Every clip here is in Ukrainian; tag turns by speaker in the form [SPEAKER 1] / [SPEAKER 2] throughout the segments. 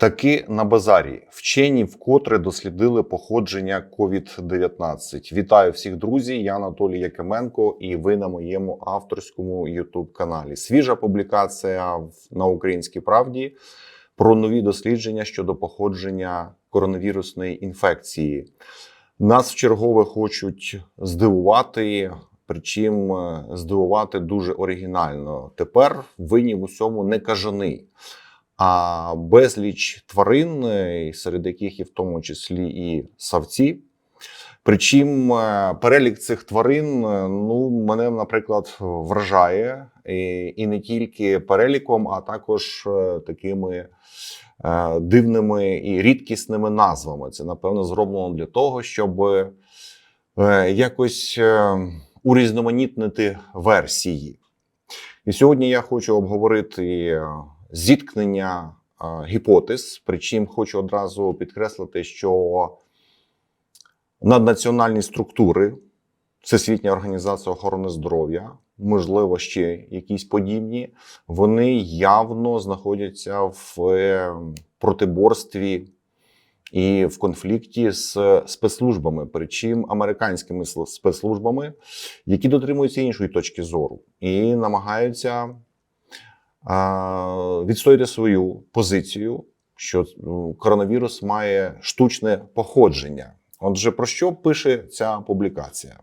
[SPEAKER 1] Таки на базарі вчені вкотре дослідили походження COVID-19. Вітаю всіх друзі! Я Анатолій Якименко, і ви на моєму авторському youtube каналі. Свіжа публікація в- на Українській правді про нові дослідження щодо походження коронавірусної інфекції. Нас вчергове хочуть здивувати. Причому е, здивувати дуже оригінально. Тепер винні в усьому не кажани а безліч тварин, е, серед яких і в тому числі і савці. Причому е, перелік цих тварин е, ну, мене, наприклад, вражає і, і не тільки переліком, а також такими дивними і рідкісними назвами. Це, напевно, зроблено для того, щоб якось урізноманітнити версії. І сьогодні я хочу обговорити зіткнення гіпотез. Причому хочу одразу підкреслити, що наднаціональні структури, Всесвітня організація охорони здоров'я, можливо, ще якісь подібні, вони явно знаходяться в е, протиборстві і в конфлікті з спецслужбами, причому американськими спецслужбами, які дотримуються іншої точки зору і намагаються а, свою позицію, що коронавірус має штучне походження. Отже, про що пише ця публікація?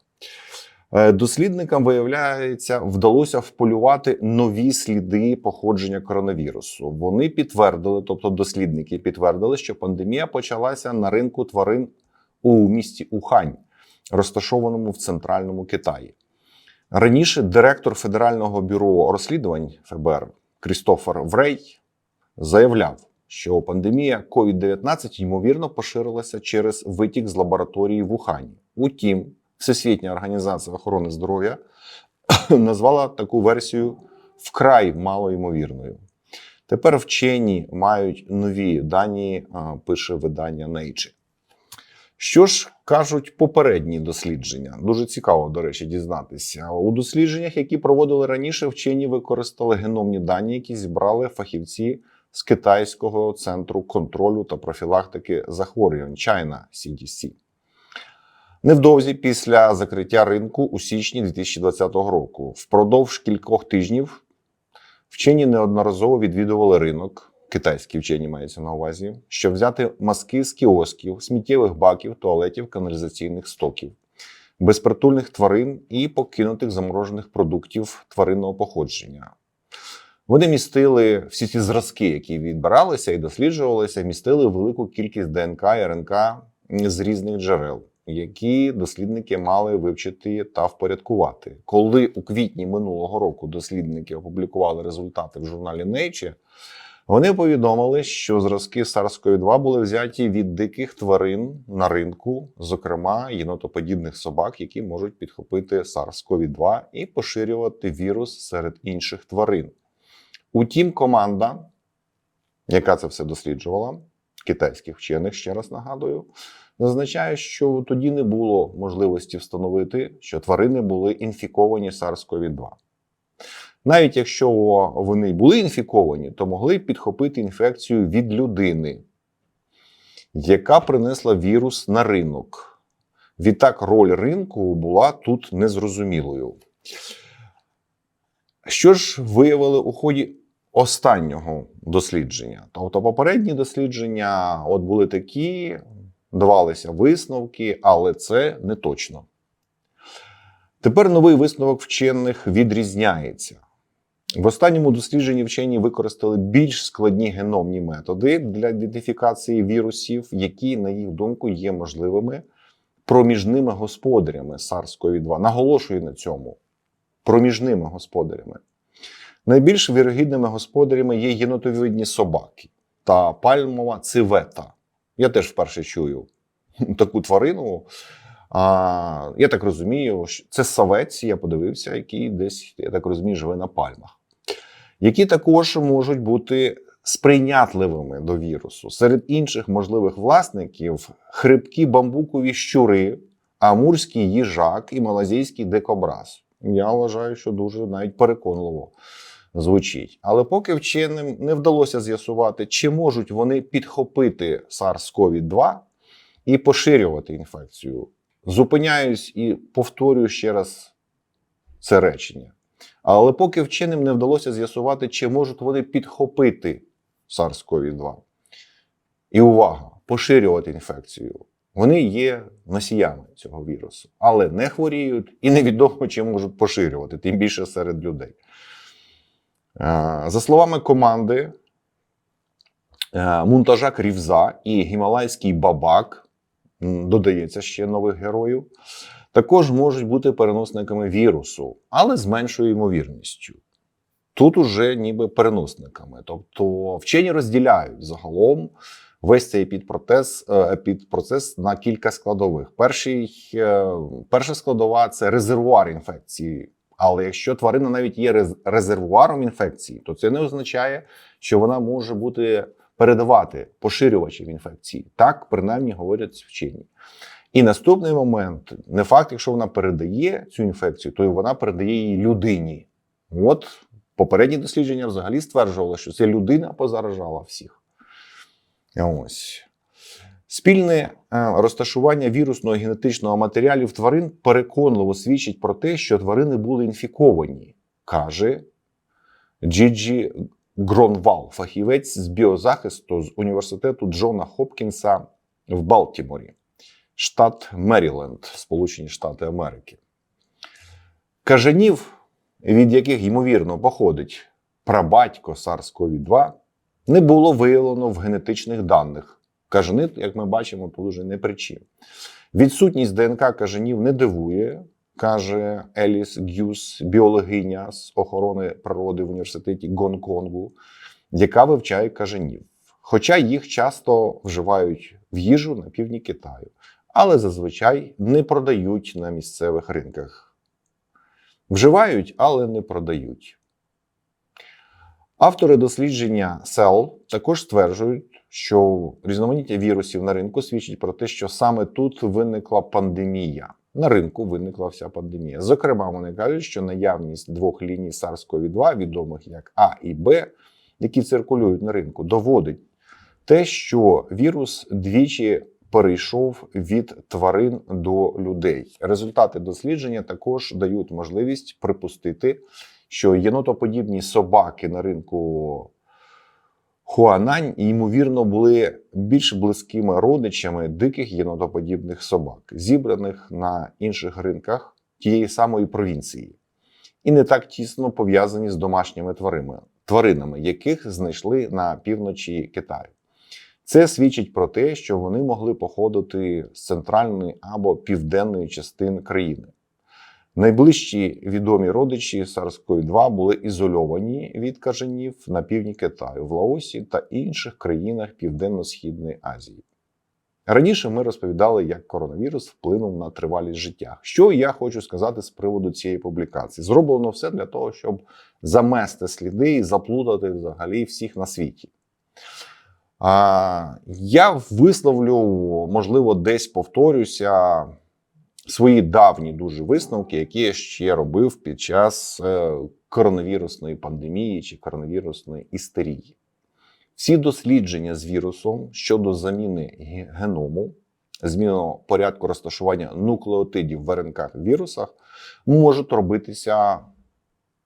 [SPEAKER 1] Е, Дослідникам, виявляється, вдалося вполювати нові сліди походження коронавірусу. Вони підтвердили, тобто дослідники підтвердили, що пандемія почалася на ринку тварин у місті Ухань, розташованому в центральному Китаї. Раніше директор Федерального бюро розслідувань ФБР Крістофер Врей заявляв, що пандемія COVID-19 ймовірно поширилася через витік з лабораторії в Ухані. Утім, Всесвітня організація охорони здоров'я назвала таку версію вкрай малоймовірною. Тепер вчені мають нові дані, пише видання Nature. Що ж кажуть попередні дослідження? Дуже цікаво, до речі, дізнатися. У дослідженнях, які проводили раніше, вчені використали геномні дані, які зібрали фахівці з китайського центру контролю та профілактики захворювань China CDC. Невдовзі після закриття ринку у січні 2020 року, впродовж кількох тижнів, вчені неодноразово відвідували ринок, китайські вчені мається на увазі, щоб взяти маски з кіосків, сміттєвих баків, туалетів, каналізаційних стоків, безпритульних тварин і покинутих заморожених продуктів тваринного походження. Вони містили всі ці зразки, які відбиралися і досліджувалися, містили велику кількість ДНК і РНК з різних джерел, які дослідники мали вивчити та впорядкувати. Коли у квітні минулого року дослідники опублікували результати в журналі Nature, вони повідомили, що зразки SARS-CoV-2 були взяті від диких тварин на ринку, зокрема єнотоподібних собак, які можуть підхопити SARS-CoV-2 і поширювати вірус серед інших тварин. Утім, команда, яка це все досліджувала, китайських вчених, ще раз нагадую, зазначає, що тоді не було можливості встановити, що тварини були інфіковані SARS-CoV-2. Навіть якщо вони були інфіковані, то могли підхопити інфекцію від людини, яка принесла вірус на ринок. Відтак, роль ринку була тут незрозумілою. Що ж виявили у ході останнього дослідження? Тобто, попередні дослідження от були такі, давалися висновки, але це не точно. Тепер новий висновок вчених відрізняється. В останньому дослідженні вчені використали більш складні геномні методи для ідентифікації вірусів, які, на їх думку, є можливими проміжними господарями SARS-CoV-2. Наголошую на цьому проміжними господарями. Найбільш вірогідними господарями є єнотовідні собаки та пальмова цивета. Я теж вперше чую таку тварину. А, я так розумію, що це савець, я подивився, який десь, я так розумію, живе на пальмах, які також можуть бути сприйнятливими до вірусу. Серед інших можливих власників хрипкі бамбукові щури, амурський їжак і малазійський дикобраз. Я вважаю, що дуже навіть переконливо звучить. Але поки вченим не вдалося з'ясувати, чи можуть вони підхопити SARS-CoV-2 і поширювати інфекцію. Зупиняюсь і повторюю ще раз це речення. Але поки вченим не вдалося з'ясувати, чи можуть вони підхопити SARS-CoV-2. І увага, поширювати інфекцію. Вони є носіями цього вірусу, але не хворіють і невідомо, чи можуть поширювати, тим більше серед людей. Е, За словами команди, е, мунтажак Рівза і гімалайський бабак, додається ще нових героїв, також можуть бути переносниками вірусу, але з меншою ймовірністю. Тут уже ніби переносниками. Тобто вчені розділяють загалом весь цей епідпроцес, е, епідпроцес на кілька складових. Перший, е, перша складова це резервуар інфекції. Але якщо тварина навіть є резервуаром інфекції, то це не означає, що вона може бути передавати поширювачів інфекції. Так принаймні говорять вчені. І наступний момент: не факт, якщо вона передає цю інфекцію, то вона передає її людині. От попередні дослідження взагалі стверджували, що це людина позаражала всіх. Ось. Спільне е, розташування вірусного генетичного матеріалу в тварин переконливо свідчить про те, що тварини були інфіковані, каже Джіджі Гронвал, фахівець з біозахисту з університету Джона Хопкінса в Балтіморі, штат Меріленд, Сполучені Штати Америки. Кажанів, від яких ймовірно походить прабатько SARS-CoV-2, не було виявлено в генетичних даних. Кажани, як ми бачимо, тут уже не причин. Відсутність ДНК кажанів не дивує, каже Еліс Гюс, біологиня з охорони природи в університеті Гонконгу, яка вивчає кажанів. Хоча їх часто вживають в їжу на півдні Китаю, але зазвичай не продають на місцевих ринках. Вживають, але не продають. Автори дослідження Cell також стверджують, що різноманіття вірусів на ринку свідчить про те, що саме тут виникла пандемія. На ринку виникла вся пандемія. Зокрема, вони кажуть, що наявність двох ліній SARS-CoV-2, відомих як А і Б, які циркулюють на ринку, доводить те, що вірус двічі перейшов від тварин до людей. Результати дослідження також дають можливість припустити, що єнотоподібні собаки на ринку Хуанань, ймовірно, були більш близькими родичами диких єнотоподібних собак, зібраних на інших ринках тієї самої провінції, і не так тісно пов'язані з домашніми тваринами, тваринами, яких знайшли на півночі Китаю. Це свідчить про те, що вони могли походити з центральної або південної частин країни. Найближчі відомі родичі SARS-CoV-2 були ізольовані від кажанів на півдні Китаю, в Лаосі та інших країнах Південно-Східної Азії. Раніше ми розповідали, як коронавірус вплинув на тривалість життя. Що я хочу сказати з приводу цієї публікації? Зроблено все для того, щоб замести сліди і заплутати взагалі всіх на світі. Я висловлю, можливо, десь повторюся свої давні дуже висновки, які я ще робив під час е, коронавірусної пандемії чи коронавірусної істерії. Всі дослідження з вірусом щодо заміни геному, зміни порядку розташування нуклеотидів в РНК вірусах можуть робитися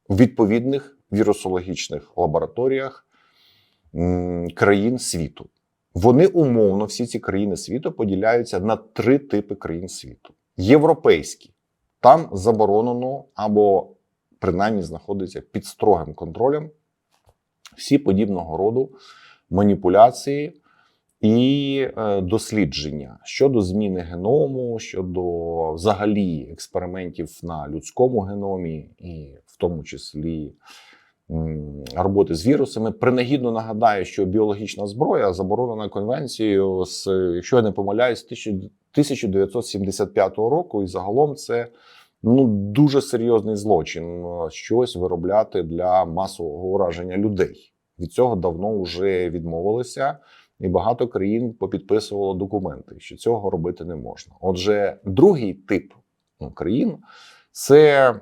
[SPEAKER 1] в відповідних вірусологічних лабораторіях країн світу. Вони умовно, всі ці країни світу поділяються на три типи країн світу: європейські, там заборонено або принаймні знаходиться під строгим контролем всі подібного роду маніпуляції і е, дослідження щодо зміни геному, щодо взагалі експериментів на людському геномі, і в тому числі роботи з вірусами. Принагідно нагадаю, що біологічна зброя заборонена конвенцією з, якщо я не помиляюсь, 1975 року, і загалом це ну дуже серйозний злочин е, щось виробляти для масового ураження людей. Від цього давно вже відмовилися, і багато країн попідписувало документи, що цього робити не можна. Отже, другий тип країн це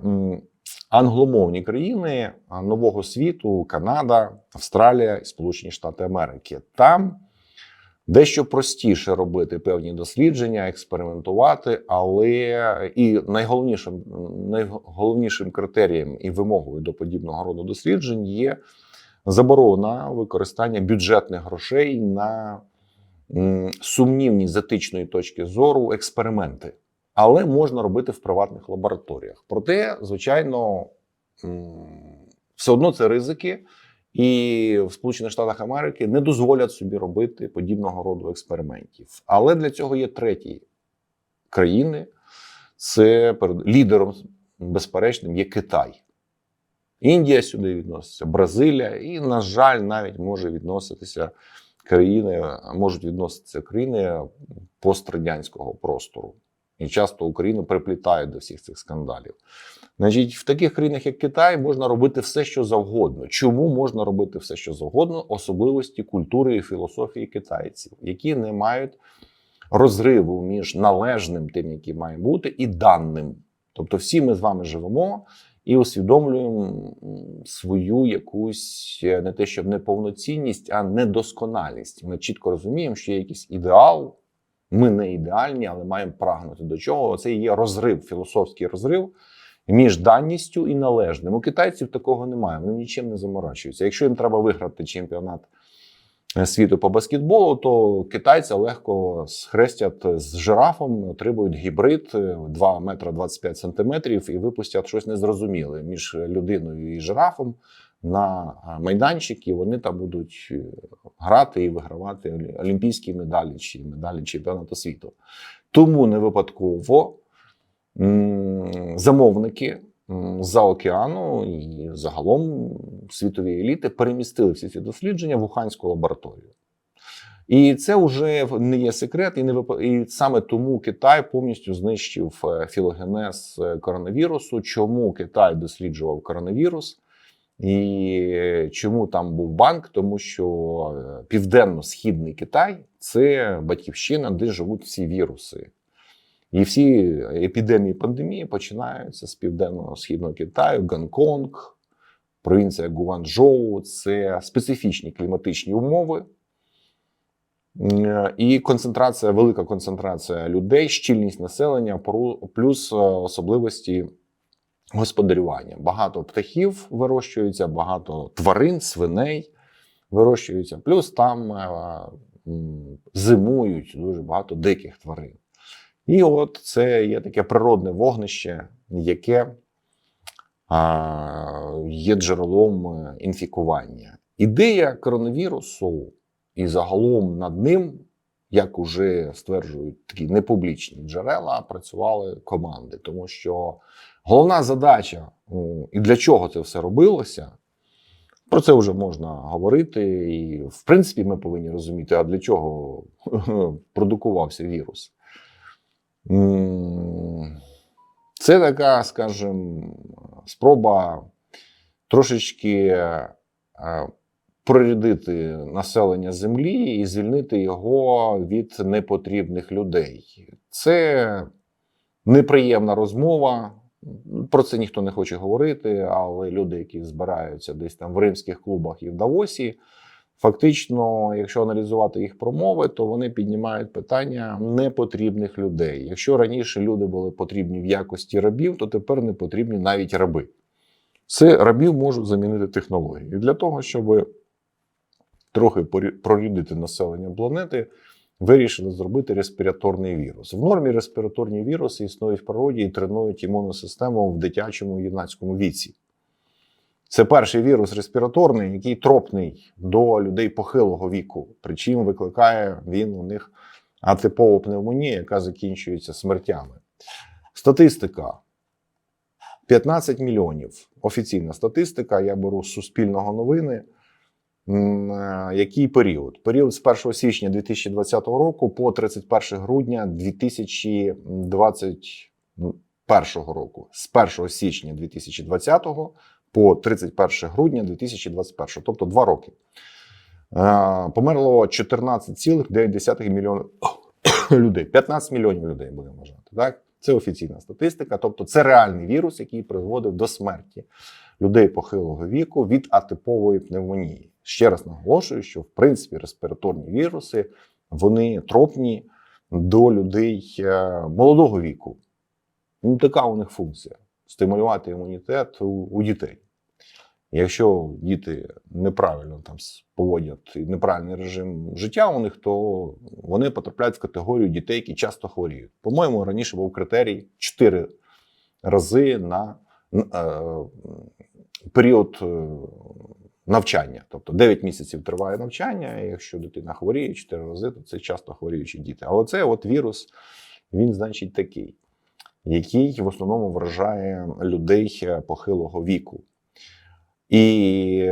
[SPEAKER 1] англомовні країни нового світу, Канада, Австралія Сполучені Штати Америки. Там дещо простіше робити певні дослідження, експериментувати, але і найголовнішим, найголовнішим критерієм і вимогою до подібного роду досліджень є заборона використання бюджетних грошей на сумнівні з етичної точки зору експерименти. Але можна робити в приватних лабораторіях. Проте, звичайно, все одно це ризики, і в Сполучених Штатах Америки не дозволять собі робити подібного роду експериментів. Але для цього є треті країни. Це лідером безперечним є Китай. Індія сюди відноситься, Бразилія, і, на жаль, навіть може відноситися країни, можуть відноситися країни пострадянського простору. І часто Україну приплітають до всіх цих скандалів. Значить, в таких країнах, як Китай, можна робити все, що завгодно. Чому можна робити все, що завгодно? Особливості культури і філософії китайців, які не мають розриву між належним тим, який має бути, і даним. Тобто, всі ми з вами живемо і усвідомлюємо свою якусь е, не те, щоб неповноцінність, а недосконалість. Ми чітко розуміємо, що є якийсь ідеал. Ми не ідеальні, але маємо прагнути до чого. Це є розрив, філософський розрив між даністю і належним. У китайців такого немає. Вони нічим не заморачуються. Якщо їм треба виграти чемпіонат е, світу по баскетболу, то китайці легко схрестять з жирафом, отримують гібрид е, 2 метра 25 сантиметрів і випустять щось незрозуміле між людиною і жирафом на е, майданчик, і вони там будуть е, грати і вигравати олімпійські медалі чи медалі чемпіонату світу. Тому не випадково замовники за океану і загалом світові еліти перемістили всі ці дослідження в Уханську лабораторію. І це вже не є секрет, і не вип... і саме тому Китай повністю знищив е, філогенез коронавірусу. Чому Китай досліджував коронавірус? І чому там був банк? Тому що е, південно-східний Китай це батьківщина, де живуть всі віруси. І всі епідемії пандемії починаються з південно-східного Китаю, Гонконг, провінція Гуанчжоу. Це специфічні кліматичні умови. Е, І концентрація, велика концентрація людей, щільність населення, плюс е, особливості господарювання. Багато птахів вирощується, багато тварин, свиней вирощуються. Плюс там е, зимують дуже багато диких тварин. І от це є таке природне вогнище, яке є джерелом е, інфікування. Ідея коронавірусу і загалом над ним, як уже стверджують такі непублічні джерела, працювали команди, тому що головна задача, і для чого це все робилося, про це вже можна говорити. І, в принципі, ми повинні розуміти, а для чого продукувався вірус. Це така, скажімо, спроба трошечки е, прорядити населення землі і звільнити його від непотрібних людей. Це неприємна розмова. Про це ніхто не хоче говорити, але люди, які збираються десь там в римських клубах і в Давосі, фактично, якщо аналізувати їх промови, то вони піднімають питання непотрібних людей. Якщо раніше люди були потрібні в якості рабів, то тепер не потрібні навіть раби. Це рабів можуть замінити технології. І для того, щоб трохи прорядити населення планети, вирішили зробити респіраторний вірус. В нормі респіраторні віруси існують в природі і тренують імунну систему в дитячому юнацькому віці. Це перший вірус респіраторний, який тропний до людей похилого віку. Причому викликає він у них атипову пневмонію, яка закінчується смертями. Статистика: 15 мільйонів. Офіційна статистика. Я беру з Суспільного новини. Е, Який період? Період з 1 січня 2020 року по 31 грудня 2021 року. З 1 січня 2020 по 31 грудня 2021, тобто два роки. Е, Померло 14,9 мільйона людей. 15 мільйонів людей будемо вважати. Так? Це офіційна статистика. Тобто, це реальний вірус, який призводив до смерті людей похилого віку від атипової пневмонії. Ще раз наголошую, що в принципі респіраторні віруси вони тропні до людей е, молодого віку. Ну, така у них функція стимулювати імунітет у, у дітей. Якщо діти неправильно там поводять неправильний режим життя у них, то вони потрапляють в категорію дітей, які часто хворіють. По-моєму, раніше був критерій 4 рази на е, період е, навчання. Тобто 9 місяців триває навчання, і якщо дитина хворіє 4 рази, то це часто хворіючі діти. Але це от вірус, він, значить, такий, який в основному вражає людей похилого віку. І,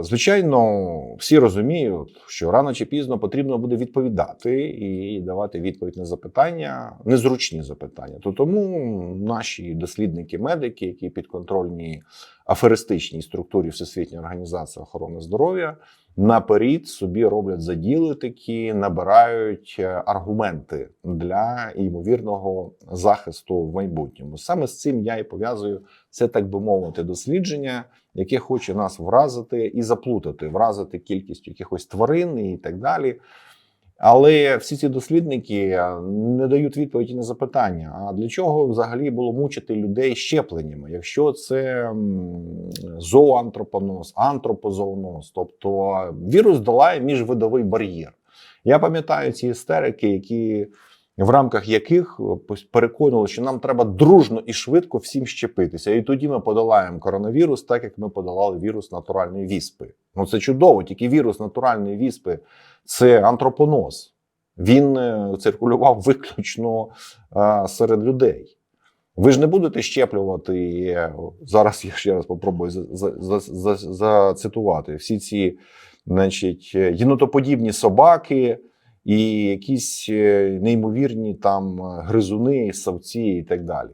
[SPEAKER 1] звичайно, всі розуміють, що рано чи пізно потрібно буде відповідати і давати відповідь на запитання, незручні запитання. То тому наші дослідники-медики, які підконтрольні аферистичній структурі Всесвітньої організації охорони здоров'я, наперед собі роблять заділи такі, набирають е, аргументи для ймовірного захисту в майбутньому. Саме з цим я і пов'язую це, так би мовити, дослідження, яке хоче нас вразити і заплутати, вразити кількістю якихось тварин і так далі. Але всі ці дослідники е, не дають відповіді на запитання: а для чого взагалі було мучити людей щепленнями, якщо це м, зооантропоноз, антропозооноз, тобто вірус долає міжвидовий бар'єр. Я пам'ятаю ці істерики, які в рамках яких переконували, що нам треба дружно і швидко всім щепитися. І тоді ми подолаємо коронавірус, так як ми подолали вірус натуральної віспи. Ну це чудово, тільки вірус натуральної віспи це антропоноз. Він е, циркулював виключно е, серед людей. Ви ж не будете щеплювати е, зараз. Я ще раз попробую за- за- за- за- зацитувати всі ці, значить, е, єнотоподібні собаки і якісь е, неймовірні там е, гризуни, савці і так далі.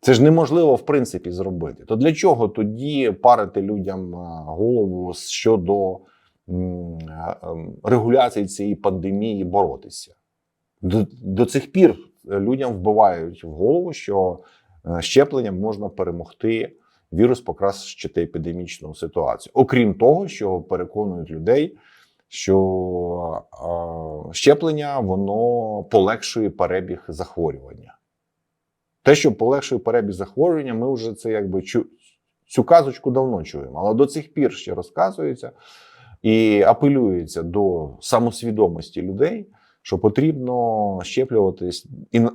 [SPEAKER 1] Це ж неможливо в принципі зробити. То для чого тоді парити людям е, голову щодо регуляції цієї пандемії боротися? До, до цих пір людям вбивають в голову, що щепленням можна перемогти вірус, покращити епідемічну ситуацію. Окрім того, що переконують людей, що е, щеплення воно полегшує перебіг захворювання. Те, що полегшує перебіг захворювання, ми вже це якби чу, цю казочку давно чуємо. Але до цих пір ще розказується і апелюється до самосвідомості людей, що потрібно щеплюватись,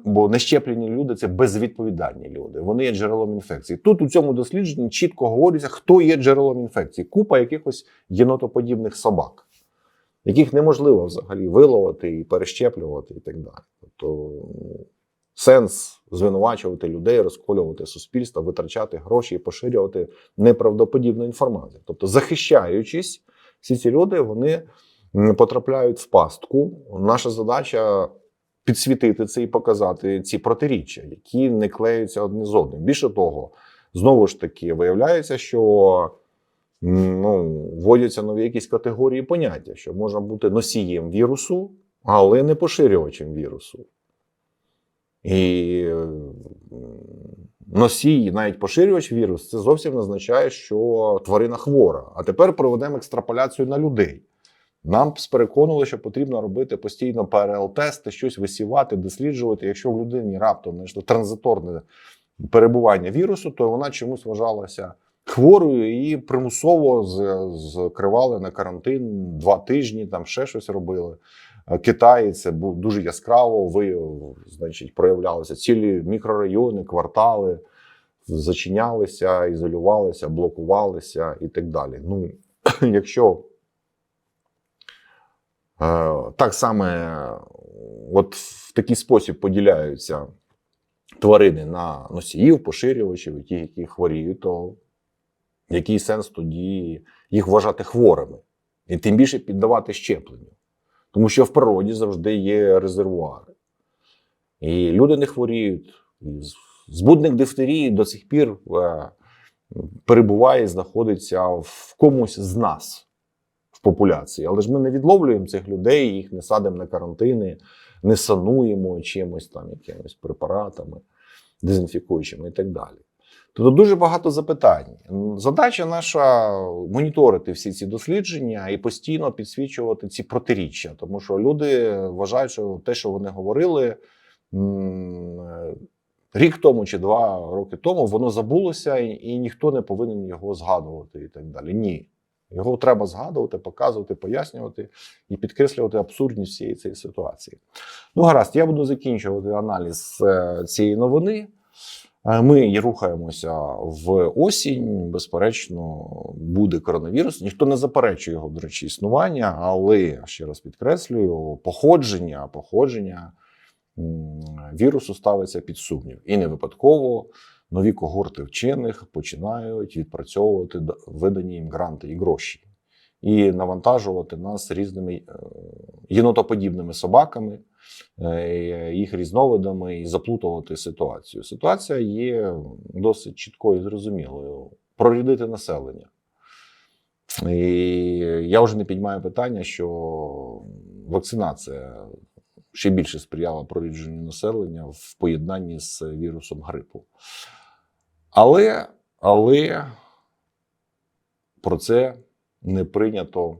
[SPEAKER 1] бо нещеплені люди це безвідповідальні люди. Вони є джерелом інфекції. Тут у цьому дослідженні чітко говориться, хто є джерелом інфекції. Купа якихось єнотоподібних собак, яких неможливо взагалі виловити і перещеплювати, і так далі. Тобто ну, сенс звинувачувати людей, розколювати суспільство, витрачати гроші і поширювати неправдоподібну інформацію. Тобто, захищаючись, всі ці люди вони потрапляють в пастку. Наша задача підсвітити це і показати ці протиріччя, які не клеються одне з одним. Більше того, знову ж таки, виявляється, що ну, вводяться нові якісь категорії поняття, що можна бути носієм вірусу, але не поширювачем вірусу. І носій, навіть поширювач вірус, це зовсім не означає, що тварина хвора. А тепер проведемо екстраполяцію на людей. Нам переконували, що потрібно робити постійно ПРЛ-тести, щось висівати, досліджувати. Якщо в людині раптом знайшло транзиторне перебування вірусу, то вона чомусь вважалася хворою і примусово закривали на карантин два тижні, там ще щось робили. Е, Китаї це був дуже яскраво вияв, значить, проявлялися цілі мікрорайони, квартали зачинялися, ізолювалися, блокувалися і так далі. Ну, якщо е, так само от в такий спосіб поділяються тварини на носіїв, поширювачів, ті, які хворіють, то який сенс тоді їх вважати хворими? І тим більше піддавати щепленню. Тому що в природі завжди є резервуари. І люди не хворіють. І збудник дифтерії до сих пір е, перебуває, знаходиться в комусь з нас в популяції. Але ж ми не відловлюємо цих людей, їх не садимо на карантини, не сануємо чимось там, якимись препаратами. дезінфікуючими і так далі. Тобто дуже багато запитань. Задача наша моніторити всі ці дослідження і постійно підсвічувати ці протиріччя, тому що люди вважають, що те, що вони говорили е, рік тому чи два роки тому, воно забулося, і, ніхто не повинен його згадувати і так далі. Ні. Його треба згадувати, показувати, пояснювати і підкреслювати абсурдність всієї цієї ситуації. Ну, гаразд, я буду закінчувати аналіз е, цієї новини. Е, Ми рухаємося в осінь. Безперечно, буде коронавірус. Ніхто не заперечує його, до речі, існування, але ще раз підкреслюю, походження, походження вірусу ставиться під сумнів. І не випадково нові когорти вчених починають відпрацьовувати видані їм гранти і гроші, і навантажувати нас різними е, єнотоподібними собаками, е, їх різновидами і заплутувати ситуацію. Ситуація є досить чіткою і зрозумілою. Прорядити населення. І я вже не піднімаю питання, що вакцинація ще більше сприяла прорідженню населення в поєднанні з вірусом грипу. Але, але про це не прийнято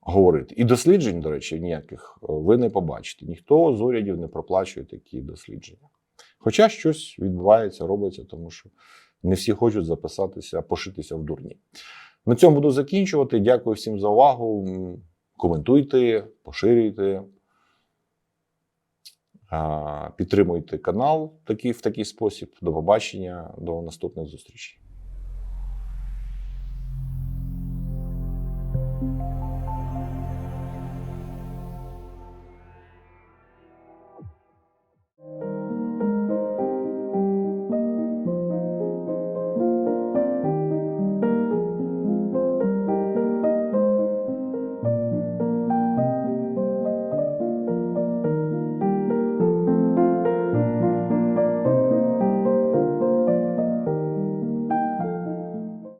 [SPEAKER 1] говорити. І досліджень, до речі, ніяких е, ви не побачите. Ніхто з урядів не проплачує такі дослідження. Хоча щось відбувається, робиться, тому що не всі хочуть записатися, пошитися в дурні. На цьому буду закінчувати. Дякую всім за увагу. Коментуйте, поширюйте. Підтримуйте канал в такий спосіб. До побачення, до наступних зустрічей.